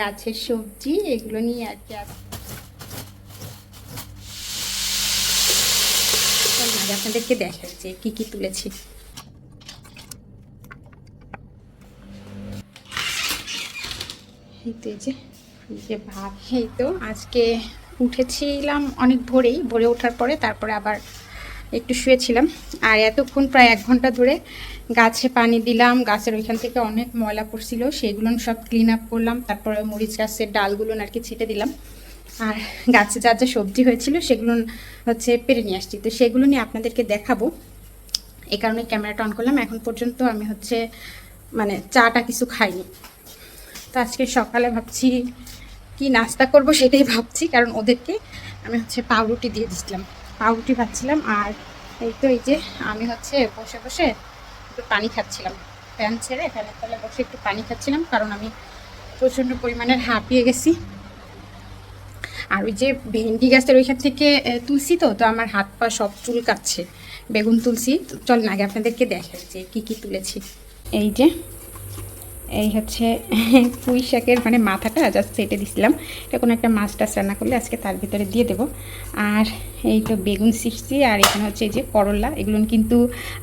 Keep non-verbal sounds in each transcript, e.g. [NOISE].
গাছের সবজি, এগুলো নিয়ে আর কি আপনাদেরকে দেখাই যে কী কী তুলেছি। এই তো এই যে যে এই তো, আজকে উঠেছিলাম অনেক ভোরেই, ভোরে ওঠার পরে, তারপরে আবার একটু শুয়েছিলাম। আর এতক্ষণ প্রায় এক ঘণ্টা ধরে গাছে পানি দিলাম। গাছের ওইখান থেকে অনেক ময়লা পড়ছিল। সেগুলো সব ক্লিন আপ করলাম। তারপরে মরিচ গাছের ডালগুলো আর কি ছেটে দিলাম। আর গাছে যা যা সবজি হয়েছিল সেগুলো হচ্ছে পেরে নিয়ে আসছি। তো সেগুলো নিয়ে আপনাদেরকে দেখাবো। এই কারণে ক্যামেরাটা অন করলাম। এখন পর্যন্ত আমি হচ্ছে মানে চাটা কিছু খাইনি। তো আজকে সকালে ভাবছি কি নাস্তা করব সেটাই ভাবছি। কারণ ওদেরকে আমি হচ্ছে পাউরুটি দিয়ে দিচ্ছিলাম পাউরুটি খাচ্ছিলাম আর এই তো এই যে আমি হচ্ছে বসে বসে একটু পানি খাচ্ছিলাম। ফ্যান ছেড়ে ফ্যানের তলে বসে একটু পানি খাচ্ছিলাম কারণ আমি প্রচণ্ড পরিমাণের হাঁপিয়ে গেছি। আর ওই যে ভেন্ডি গাছের ওইখান থেকে এ, তুলসী তো তো আমার হাত পা সব চুল কাটছে। বেগুন তুলসী তো চল না আগে আপনাদেরকে দেখাই যে কী কী তুলেছি। এই যে এই হচ্ছে [LAUGHS] পুঁই শাকের মানে মাথাটা জাস্ট সেটে দিছিলাম। এটা কোনো একটা মাছ টাছ রান্না করলে আজকে তার ভিতরে দিয়ে দেবো। আর এই তো বেগুন শিখছি আর এখানে হচ্ছে এই যে করলা, এগুলো কিন্তু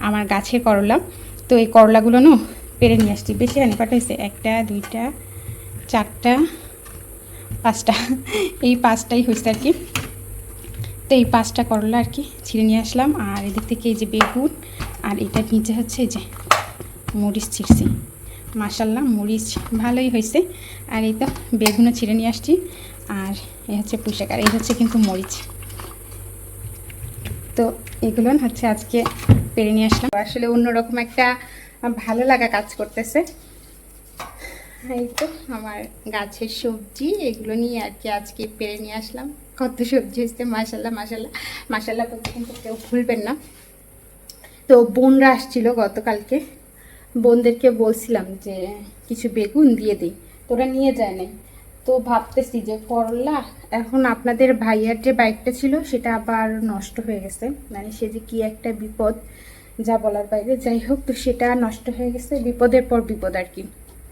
আমার গাছের করলা। তো এই করলাগুলোও পেরে নিয়ে আসছি। বেশি আনি কটা হয়েছে? একটা, দুইটা, চারটা, পাঁচটা। [LAUGHS] এই পাঁচটাই হয়েছে আর কি। তো এই পাঁচটা করলা আর কি ছিঁড়ে নিয়ে আসলাম। আর এদিক থেকে এই যে বেগুন, আর এটা নিচে হচ্ছে যে মরিচ ছিঁড়ছি। মাসাল্লাহ মরিচ ভালোই হয়েছে আর এই তো বেগুনও ছিঁড়ে নিয়ে আসছি। আর এই হচ্ছে পুষাক আর এই হচ্ছে কিন্তু মরিচ। তো এগুলো হচ্ছে আজকে পেরে নিয়ে আসলাম। আসলে অন্যরকম একটা ভালো লাগা কাজ করতেছে। এই তো আমার গাছের সবজি, এগুলো নিয়ে আর কি আজকে পেরে নিয়ে আসলাম। কত সবজি হচ্ছে মাসাল্লাহ মাসাল্লাহ মাসাল্লাহ কিন্তু কেউ ভুলবেন না। তো বোনরা আসছিল গতকালকে। বোনদেরকে বলছিলাম যে, কিছু বেগুন দিয়ে দিই তোরা নিয়ে যায় নাই তো ভাবতেছি যে, করলা, এখন আপনাদের ভাইয়ার যে বাইকটা ছিল, সেটা আবার নষ্ট হয়ে গেছে। মানে সে যে কি একটা বিপদ, যা বলার বাইরে। যাই হোক, তো সেটা নষ্ট হয়ে গেছে, বিপদের পর বিপদ আর কি।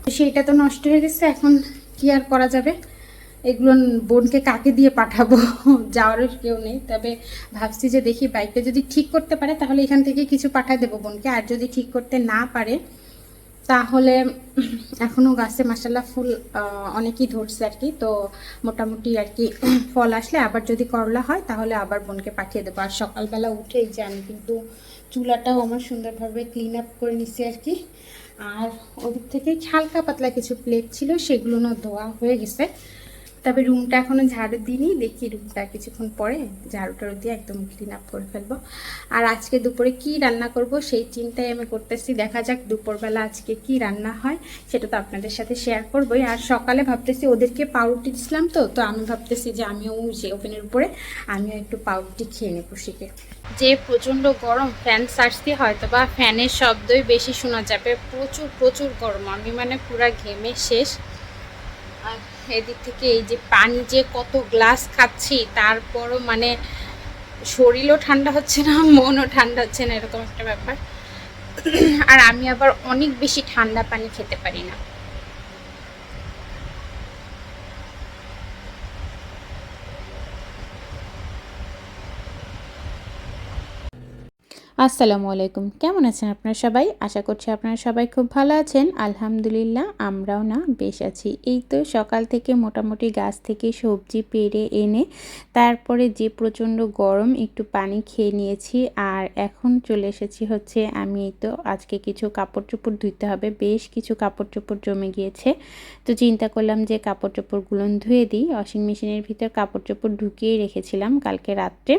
তো সেইটা তো নষ্ট হয়ে গেছে, এখন কি আর করা যাবে? এগুলো বোনকে কাকে দিয়ে পাঠাবো? [LAUGHS] যাওয়ারও কেউ নেই। তবে ভাবছি যে দেখি বাইকটা যদি ঠিক করতে পারে, তাহলে এখান থেকে কিছু পাঠায় দেবো বোনকে। আর যদি ঠিক করতে না পারে, তাহলে [CLEARS THROAT] এখনও গাছে মাসাল্লাহ ফুল অনেকই ধরছে আর কি। তো মোটামুটি আর কি [CLEARS THROAT] ফল আসলে আবার যদি করলা হয়, তাহলে আবার বোনকে পাঠিয়ে দেবো। আর সকালবেলা উঠেই যে আমি কিন্তু চুলাটাও আমার সুন্দরভাবে ক্লিন আপ করে নিছি আর কি। আর ওদিক থেকে হালকা পাতলা কিছু প্লেট ছিল, সেগুলো না ধোয়া হয়ে গেছে। তবে রুমটা এখনও ঝাড়ু দিইনি, দেখি রুমটা কিছুক্ষণ পরে ঝাড়ু টাড়ু দিয়ে একদম ক্লিন আপ করে ফেলব। আর আজকে দুপুরে কি রান্না করব সেই চিন্তাই আমি করতেছি, দেখা যাক দুপুরবেলা আজকে কি রান্না হয়, সেটা তো আপনাদের সাথে শেয়ার করবোই। আর সকালে ভাবতেছি ওদেরকে পাউরুটি দিছিলাম তো তো আমি ভাবতেছি যে আমিও যে ওভেনের উপরে, আমিও একটু পাউরুটি খেয়ে নেব শিখে। যে প্রচণ্ড গরম ফ্যান সার্চতে হয়তো বা ফ্যানের শব্দই বেশি শোনা যাবে। প্রচুর প্রচুর গরম, আমি মানে পুরা ঘেমে শেষ। আর এদিক থেকে এই যে পানি যে কত গ্লাস খাচ্ছি, তারপরও মানে শরীরও ঠান্ডা হচ্ছে না, মনও ঠান্ডা হচ্ছে না, এরকম একটা ব্যাপার। আর আমি আবার অনেক বেশি ঠান্ডা পানি খেতে পারি না। আসসালামু আলাইকুম। কেমন আছেন আপনারা সবাই? আশা করছি আপনারা সবাই খুব ভালো আছেন। আলহামদুলিল্লাহ, আমরাও না বেশ আছি। এই তো সকাল থেকে মোটামুটি গাছ থেকে সবজি পেড়ে এনে, তারপরে যে প্রচণ্ড গরম, একটু পানি খেয়ে নিয়েছি। আর এখন চলে এসেছি হচ্ছে আমি এই তো আজকে কিছু কাপড় চোপড় ধুইতে হবে। বেশ কিছু কাপড় চোপড় জমে গিয়েছে। তো চিন্তা করলাম যে কাপড় চোপড়গুলো ধুয়ে দিই। ওয়াশিং মেশিনের ভিতর কাপড় চোপড় ঢুকিয়ে রেখেছিলাম কালকে রাত্রে।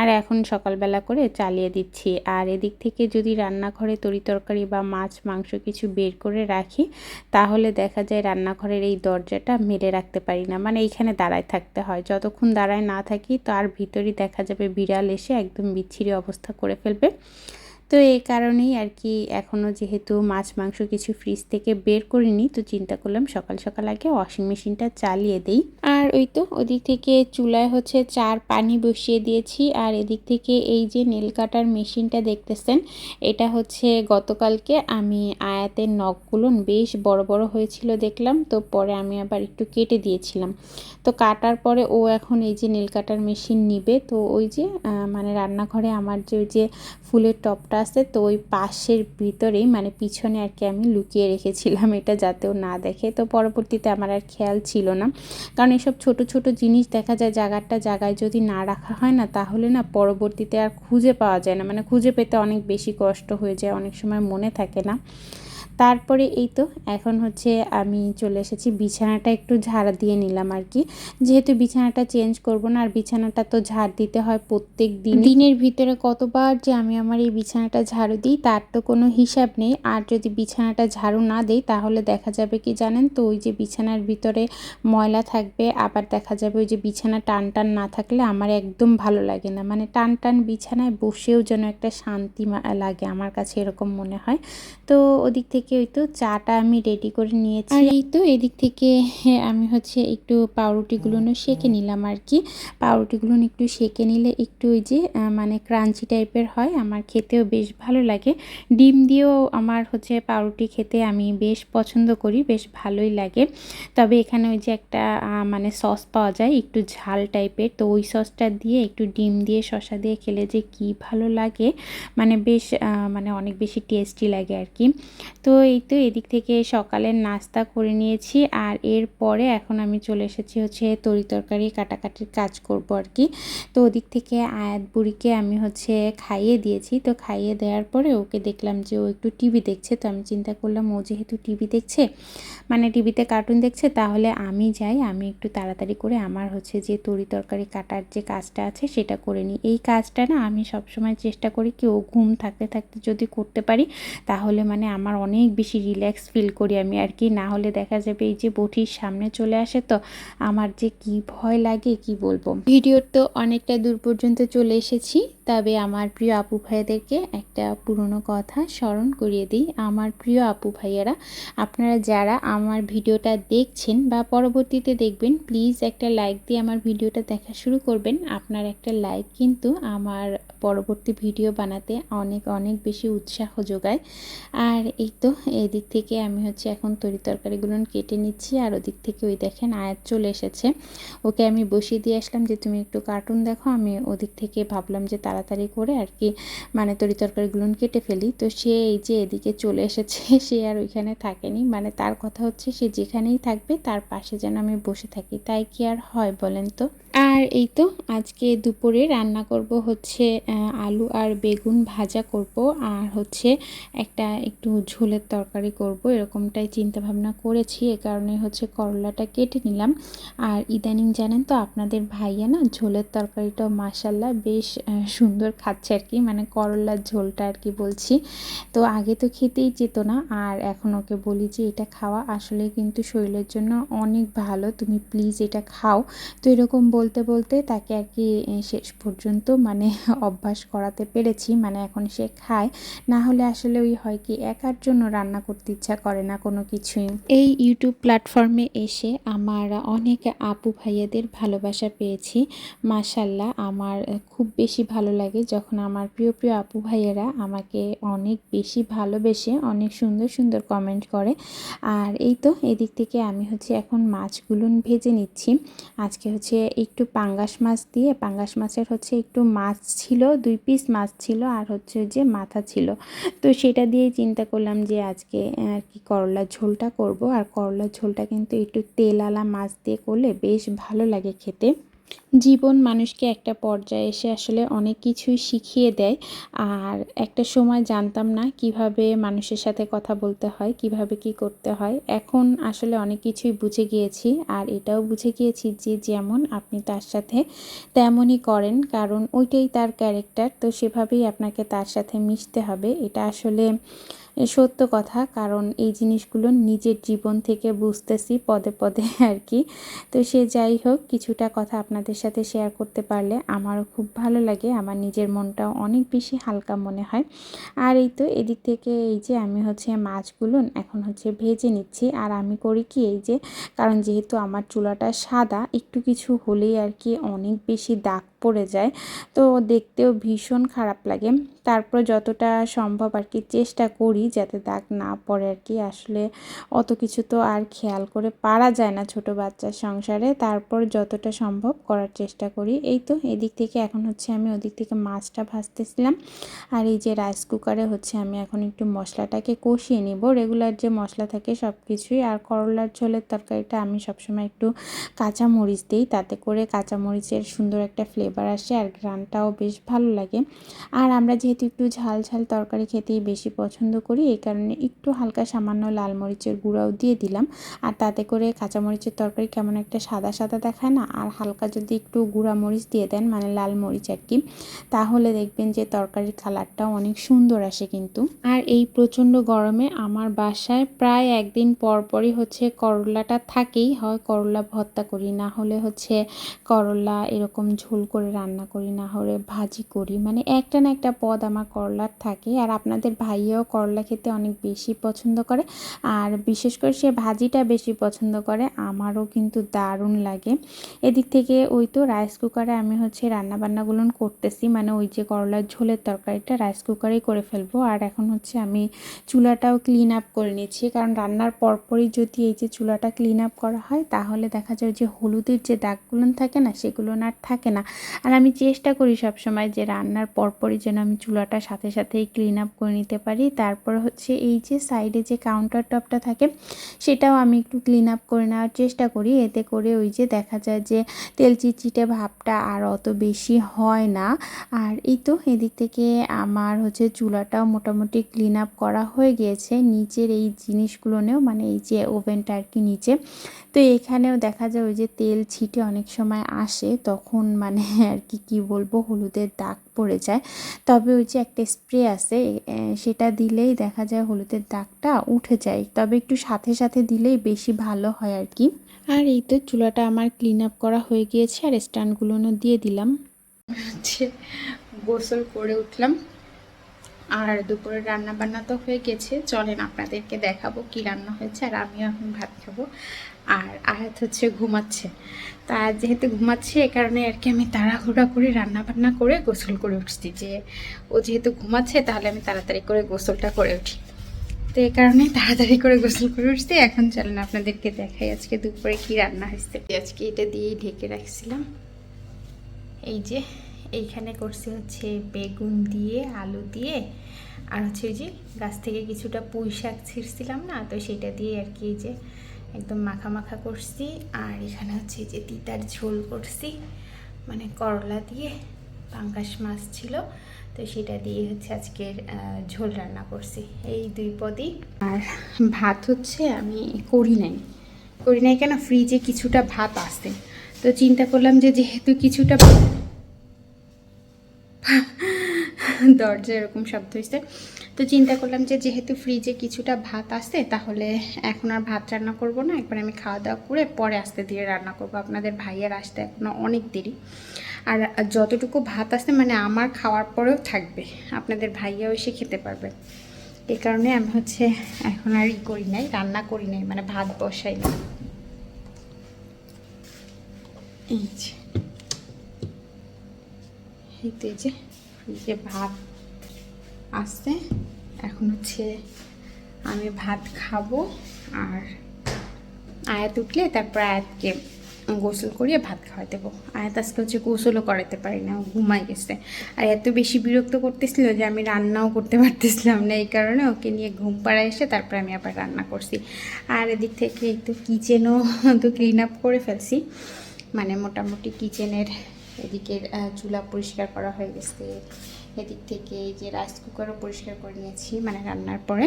আর এখন সকালবেলা করে চালিয়ে দিচ্ছি। আর এদিক থেকে যদি রান্নাঘরে তরিতরকারি বা মাছ, মাংস কিছু বের করে রাখি, তাহলে দেখা যায় রান্নাঘরের এই দরজাটা মেলে রাখতে পারি না। মানে এইখানে দাঁড়ায় থাকতে হয়। যতক্ষণ দাঁড়ায় না থাকি তার ভিতরই দেখা যাবে বিড়াল এসে একদম বিচ্ছিরি অবস্থা করে ফেলবে। তো এই কারণেই আর কি এখনও যেহেতু মাছ, মাংস কিছু ফ্রিজ থেকে বের করিনি, তো চিন্তা করলাম সকাল সকাল আগে ওয়াশিং মেশিনটা চালিয়ে দিই। আর ওই তো ওদিক থেকে চুলায় হচ্ছে চার পানি বসিয়ে দিয়েছি, আর এদিক থেকে এই যে নীল কাটার মেশিনটা দেখতেছেন, এটা হচ্ছে গতকালকে আমি আয়াতের নখগুলো বেশ বড় বড় হয়েছিল দেখলাম, তো পরে আমি আবার একটু কেটে দিয়েছিলাম। তো কাটার পরে ও এখন এই যে নীল কাটার মেশিন নিবে, তো ওই যে মানে রান্নাঘরে আমার যে, ওই যে ফুলের টপটা আছে তো ওই পাশের ভিতরেই মানে পিছনে আর কি আমি লুকিয়ে রেখেছিলাম এটা যাতেও না দেখে। তো পরবর্তীতে আমার আর খেয়াল ছিল না। কারণ এসব ছোট ছোট জিনিস দেখা যায়, জায়গাটা, জায়গায় যদি না রাখা হয় না, তাহলে না পরবর্তীতে আর খুঁজে পাওয়া যায় না। মানে খুঁজে পেতে অনেক বেশি কষ্ট হয়ে যায়, অনেক সময় মনে থাকে না। তারপরে এই তো এখন হচ্ছে আমি চলে এসেছি। বিছানাটা একটু ঝাড় দিয়ে নিলাম আর কি। যেহেতু বিছানাটা চেঞ্জ করব না আর বিছানাটা তো ঝাড় দিতে হয় প্রত্যেক দিন। দিনের ভিতরে কতবার যে আমি আমার এই বিছানাটা ঝাড়ু দিই তার তো কোনো হিসাব নেই। আর যদি বিছানাটা ঝাড়ু না দেই তাহলে দেখা যাবে কি জানেন তো ওই যে বিছানার ভিতরে ময়লা থাকবে আবার দেখা যাবে ওই যে বিছানা টান টান না থাকলে আমার একদম ভালো লাগে না। মানে টান টান বিছানায় বসেও যেন একটা শান্তি লাগে আমার কাছে এরকম মনে হয়। তো ওদিক থেকে ওই তো চাটা আমি রেডি করে নিয়েছি। আর এই তো এদিক থেকে আমি হচ্ছে একটু পাউরুটিগুলো সেকে নিলাম আর কি পাউরুটিগুলো একটু সেকে নিলে একটু ওই যে মানে ক্রাঞ্চি টাইপের হয় আমার খেতেও বেশ ভালো লাগে। ডিম দিয়েও আমার হচ্ছে পাউরুটি খেতে আমি বেশ পছন্দ করি বেশ ভালোই লাগে। তবে এখানে ওই যে একটা মানে সস পাওয়া যায় একটু ঝাল টাইপের তো ওই সসটা দিয়ে একটু ডিম দিয়ে শসা দিয়ে খেলে যে কি ভালো লাগে। মানে বেশ মানে অনেক বেশি টেস্টি লাগে আর কি তো এই তো এদিক থেকে সকালের নাস্তা করে নিয়েছি আর এরপরে এখন আমি চলে এসেছি হচ্ছে তরি তরকারি কাটাকাটির কাজ করব আর কি। তো ওদিক থেকে আয়াত বুড়িকে আমি হচ্ছে খাইয়ে দিয়েছি। তো খাইয়ে দেওয়ার পরে ওকে দেখলাম যে ও একটু টিভি দেখছে। তো আমি চিন্তা করলাম, ও যেহেতু টিভি দেখছে মানে টিভিতে কার্টুন দেখছে, তাহলে আমি যাই, আমি একটু তাড়াতাড়ি করে আমার হচ্ছে যে তরি তরকারি কাটার যে কাজটা আছে সেটা করে নিই। এই কাজটা না আমি সবসময় চেষ্টা করি কি ও ঘুম থাকতে থাকতে যদি করতে পারি, তাহলে মানে আমার অনেক বেশি রিল্যাক্স ফিল করি আমি আর কি। না হলে দেখা যাবে এই যে বটির সামনে চলে আসে তো, আমার যে কি ভয় লাগে কি বলব। ভিডিওর তো অনেকটা দূর পর্যন্ত চলে এসেছি, তবে আমার প্রিয় আপু ভাইয়াদেরকে একটা পুরনো কথা স্মরণ করিয়ে দিই। আমার প্রিয় আপু ভাইয়ারা, আপনারা যারা আমার ভিডিওটা দেখছেন বা পরবর্তীতে দেখবেন প্লিজ একটা লাইক দিয়ে আমার ভিডিওটা দেখা শুরু করবেন। আপনার একটা লাইক কিন্তু আমার পরবর্তী ভিডিও বানাতে অনেক অনেক বেশি উৎসাহ যোগায়। আর এই তো এদিক থেকে আমি হচ্ছে এখন তরি তরকারিগুলো কেটে নিচ্ছি, আর ওদিক থেকে ওই দেখেন আয়াত চলে এসেছে। ওকে আমি বসিয়ে দিয়ে আসলাম যে, তুমি একটু কার্টুন দেখো। আমি ওদিক থেকে ভাবলাম যে, তাড়াতাড়ি করে আর কি মানে তরি তরকারিগুলো কেটে ফেলি। তো সে এই যে এদিকে চলে এসেছে, [LAUGHS] সে আর ওইখানে থাকেনি। মানে তার কথা হচ্ছে, সে যেখানেই থাকবে, তার পাশে যেন আমি বসে থাকি। তাই কি আর হয় বলেন তো? আর এই তো, আজকে দুপুরে রান্না করব হচ্ছে আলু আর বেগুন ভাজা করব। আর হচ্ছে একটা একটু ঝোলের তরকারি করব, এরকমটাই চিন্তা ভাবনা করেছি, এ কারণে হচ্ছে করলাটা কেটে নিলাম। আর ইদানিং জানেন তো আপনাদের ভাইয়া না, ঝোলের তরকারিটাও মাসাল্লাহ বেশ সুন্দর খাচ্ছে আর কি মানে করলার ঝোলটা আর কি বলছি। তো আগে তো খেতেই যেত না, আর এখন ওকে বলি যে এটা খাওয়া আসলে কিন্তু শরীরের জন্য অনেক ভালো, তুমি প্লিজ এটা খাও। তো এরকম বলতে বলতে তাকে আর কি শেষ পর্যন্ত মানে অভ্যাস করাতে পেরেছি মানে এখন সে খায়। না হলে আসলে ওই হয় কি, একার জন্য রান্না করতে ইচ্ছা করে না কোনো কিছুই। এই ইউটিউব প্ল্যাটফর্মে এসে আমার অনেক আপু ভাইয়াদের ভালোবাসা পেয়েছি। মাশাল্লাহ আমার খুব বেশি ভালো লাগে যখন আমার প্রিয় প্রিয় আপু ভাইয়েরা আমাকে অনেক বেশি ভালোবেসে অনেক সুন্দর সুন্দর কমেন্ট করে। আর এই তো, এদিক থেকে আমি হচ্ছে এখন মাছগুলো ভেজে নিচ্ছি। আজকে হচ্ছে একটু পাঙ্গাস মাছ দিয়ে, পাঙ্গাস মাছের হচ্ছে একটু মাছ ছিল, দুই পিস মাছ ছিল আর হচ্ছে যে মাথা ছিল। তো সেটা দিয়েই চিন্তা করলাম যে আজকে আর কি করলার ঝোলটা করব। আর করলার ঝোলটা কিন্তু একটু তেলালা মাছ দিয়ে করলে বেশ ভালো লাগে খেতে। জীবন মানুষকে একটা পর্যায়ে এসে আসলে অনেক কিছুই শিখিয়ে দেয়। আর একটা সময় জানতাম না কীভাবে মানুষের সাথে কথা বলতে হয়, কীভাবে কি করতে হয়। এখন আসলে অনেক কিছুই বুঝে গিয়েছি। আর এটাও বুঝে গিয়েছি যে যেমন আপনি তার সাথে তেমনই করেন, কারণ ওইটাই তার ক্যারেক্টার তো সেভাবেই আপনাকে তার সাথে মিশতে হবে। এটা আসলে সত্য কথা, কারণ এই জিনিসগুলো নিজের জীবন থেকে বুঝতেছি পদে পদে [LAUGHS] আর কি। তো সে যাই হোক, কিছুটা কথা আপনাদের সাথে শেয়ার করতে পারলে আমারও খুব ভালো লাগে, আমার নিজের মনটাও অনেক বেশি হালকা মনে হয়। আর এই তো এদিক থেকে এই যে আমি হচ্ছে মাছগুলো এখন হচ্ছে ভেজে নিচ্ছি, আর আমি করি কি এই যে, কারণ যেহেতু আমার চুলাটা সাদা, একটু কিছু হলেই আর কি অনেক বেশি দাগ পড়ে যায়। তো দেখতেও ভীষণ খারাপ লাগে। তারপর যতটা সম্ভব আর কি চেষ্টা করি যাতে দাগ না পড়ে আর কি আসলে অত কিছু তো আর খেয়াল করে পারা যায় না ছোট বাচ্চার সংসারে। তারপর যতটা সম্ভব করার চেষ্টা করি। এই তো, এদিক থেকে এখন হচ্ছে আমি ওদিক থেকে মাছটা ভাজতেছিলাম। আর এই যে রাইস কুকারে হচ্ছে আমি এখন একটু মশলাটাকে কষিয়ে নিব। রেগুলার যে মশলা থাকে সব কিছুই আর করলার ঝোলের তরকারিটা আমি সবসময় একটু কাঁচা মরিচ দিই। তাতে করে কাঁচা মরিচের সুন্দর একটা ফ্লেভার আসে আর ঘ্রানটাও বেশ ভালো লাগে। আর আমরা যেহেতু একটু ঝাল ঝাল তরকারি খেতেই বেশি পছন্দ করি, এই কারণে একটু হালকা সামান্য লাল মরিচের গুঁড়াও দিয়ে দিলাম। আর তাতে করে কাঁচা মরিচের তরকারি কেমন একটা সাদা সাদা দেখায় না, আর হালকা যদি একটু গুঁড়া মরিচ দিয়ে দেন মানে লাল মরিচ আর কি, তাহলে দেখবেন যে তরকারির কালারটাও অনেক সুন্দর আসে কিন্তু। আর এই প্রচণ্ড গরমে আমার বাসায় প্রায় একদিন পর পরই হচ্ছে করলাটা থাকেই, হয় করলা ভর্তা করি, না হলে হচ্ছে করলা এরকম ঝোল করে রান্না করি, না হলে ভাজি করি। মানে একটা না একটা পদ আমার করলার থাকে। আর আপনাদের ভাইয়াও করলা খেতে অনেক বেশি পছন্দ করে। আর বিশেষ করে সে ভাজিটা বেশি পছন্দ করে, আমারও কিন্তু দারুণ লাগে। এদিক থেকে ওই তো রাইস কুকারে আমি হচ্ছে রান্না বান্নাগুলো করতেছি। মানে ওই যে করলার ঝোলের তরকারিটা রাইস কুকারেই করে ফেলব। আর এখন হচ্ছে আমি চুলাটাও ক্লিন আপ করে নিচ্ছি। কারণ রান্নার পরপরই যদি এই যে চুলাটা ক্লিন আপ করা হয়, তাহলে দেখা যায় যে হলুদের যে দাগগুলো থাকে না, সেগুলো আর থাকে না। আর আমি চেষ্টা করি সবসময় যে রান্নার পরপরই যেন আমি চুলাটা সাথে সাথেই ক্লিন আপ করে নিতে পারি। তারপর হচ্ছে এই যে সাইডে যে কাউন্টার টপটা থাকে, সেটাও আমি একটু ক্লিন আপ করে নেওয়ার চেষ্টা করি। এতে করে ওই যে দেখা যায় যে তেল চিটচিটে ভাবটা আর অত বেশি হয় না। আর এই তো এদিক থেকে আমার হচ্ছে চুলাটাও মোটামুটি ক্লিন আপ করা হয়ে গিয়েছে। নিচের এই জিনিসগুলোনেও মানে এই যে ওভেনটা আর কি নিচে। তো এখানেও দেখা যায় ওই যে তেল ছিটে অনেক সময় আসে, তখন মানে [LAUGHS] আর কি কী বলব হলুদের দাগ পড়ে যায়। তবে ওই যে একটা স্প্রে আছে সেটা দিলেই দেখা যায় হলুদের দাগটা উঠে যায়। তবে একটু সাথে সাথে দিলেই বেশি ভালো হয় আর কি। আর এই তো চুলাটা আমার ক্লিন আপ করা হয়ে গিয়েছে আর স্ট্যান্ডগুলোও দিয়ে দিলাম। হচ্ছে গোসল করে উঠলাম। আর দুপুরে রান্না বান্না তো হয়ে গেছে। চলেন আপনাদেরকে দেখাবো কি রান্না হয়েছে আর আমিও এখন ভাত খাব। আর আয়াত হচ্ছে ঘুমাচ্ছে। তা যেহেতু ঘুমাচ্ছে, এ কারণে আর কি আমি তাড়াহুড়া করে রান্না বান্না করে গোসল করে উঠছি যে, ও যেহেতু ঘুমাচ্ছে, তাহলে আমি তাড়াতাড়ি করে গোসলটা করে উঠি। তো এই কারণে তাড়াতাড়ি করে গোসল করে উঠছি। এখন চলেন আপনাদেরকে দেখাই আজকে দুপুরে কি রান্না হয়েছে। আজকে এটা দিয়েই ঢেকে রাখছিলাম। এই যে, এইখানে করছি হচ্ছে বেগুন দিয়ে, আলু দিয়ে, আর হচ্ছে যে গাছ থেকে কিছুটা পুঁই শাক ছিঁড়ছিলাম না, তো সেটা দিয়ে আর কি যে একদম মাখা মাখা করছি। আর এখানে হচ্ছে যে তিতার ঝোল করছি। মানে করলা দিয়ে পাঙ্কাশ মাছ ছিল। তো সেটা দিয়ে হচ্ছে আজকের ঝোল রান্না করছি। এই দুই পদই। আর ভাত হচ্ছে আমি করি নাই। করি নাই কেন? ফ্রিজে কিছুটা ভাত আছে। তো চিন্তা করলাম যে যেহেতু কিছুটা দরজা এরকম শব্দ হয়েছে। তো চিন্তা করলাম যে যেহেতু ফ্রিজে কিছুটা ভাত আছে, তাহলে এখন আর ভাত রান্না করব না। একবার আমি খাওয়া দাওয়া করে পরে আস্তে ধীরে রান্না করব। আপনাদের ভাইয়ের আসতে এখনও অনেক দেরি। আর যতটুকু ভাত আছে মানে আমার খাওয়ার পরেও থাকবে। আপনাদের ভাইয়াও এসে খেতে পারবে। এই কারণে আমি হচ্ছে এখন আর ই করি নাই, রান্না করি নাই মানে ভাত বসাই এই যে এই যে ভাত আসছে এখন হচ্ছে আমি ভাত খাব আর আয়াত উঠলে তারপর আয়াতকে গোসল করিয়ে ভাত খাওয়াই দেবো। আয়াত আজকে হচ্ছে গোসলও করাতে পারি না ঘুমাই গেছে। আর এত বেশি বিরক্ত করতেছিল যে আমি রান্নাও করতে পারতেছিলাম না, এই কারণে ওকে নিয়ে ঘুম পাড়া এসে তারপর আমি আবার রান্না করছি। আর এদিক থেকে একটু কিচেনও তো ক্লিন আপ করে ফেলছি। মানে মোটামুটি কিচেনের এদিকের চুলা পরিষ্কার করা হয়ে গেছে। এদিক থেকে এই যে রাইস কুকারও পরিষ্কার করে নিয়েছি মানে রান্নার পরে।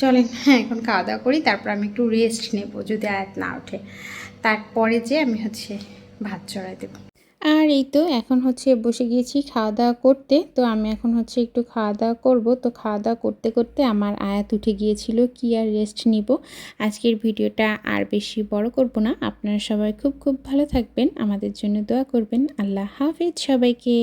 চলেন হ্যাঁ এখন খাওয়া দাওয়া করি, তারপর আমি একটু রেস্ট নেব যদি আয়াত না ওঠে। তারপরে যে আমি হচ্ছে ভাত চড়াই দেবো। আর এই তো, এখন হচ্ছে বসে গিয়েছি খাওয়া দাওয়া করতে, তো আমি এখন হচ্ছে একটু খাওয়া দাওয়া করব। তো খাওয়া দাওয়া করতে করতে আমার আয়াত উঠে গিয়েছিল, কি আর রেস্ট নিব? আজকের ভিডিওটা আর বেশি বড় করব না। আপনারা সবাই খুব খুব ভালো থাকবেন। আমাদের জন্য দোয়া করবেন। আল্লাহ হাফিজ সবাইকে।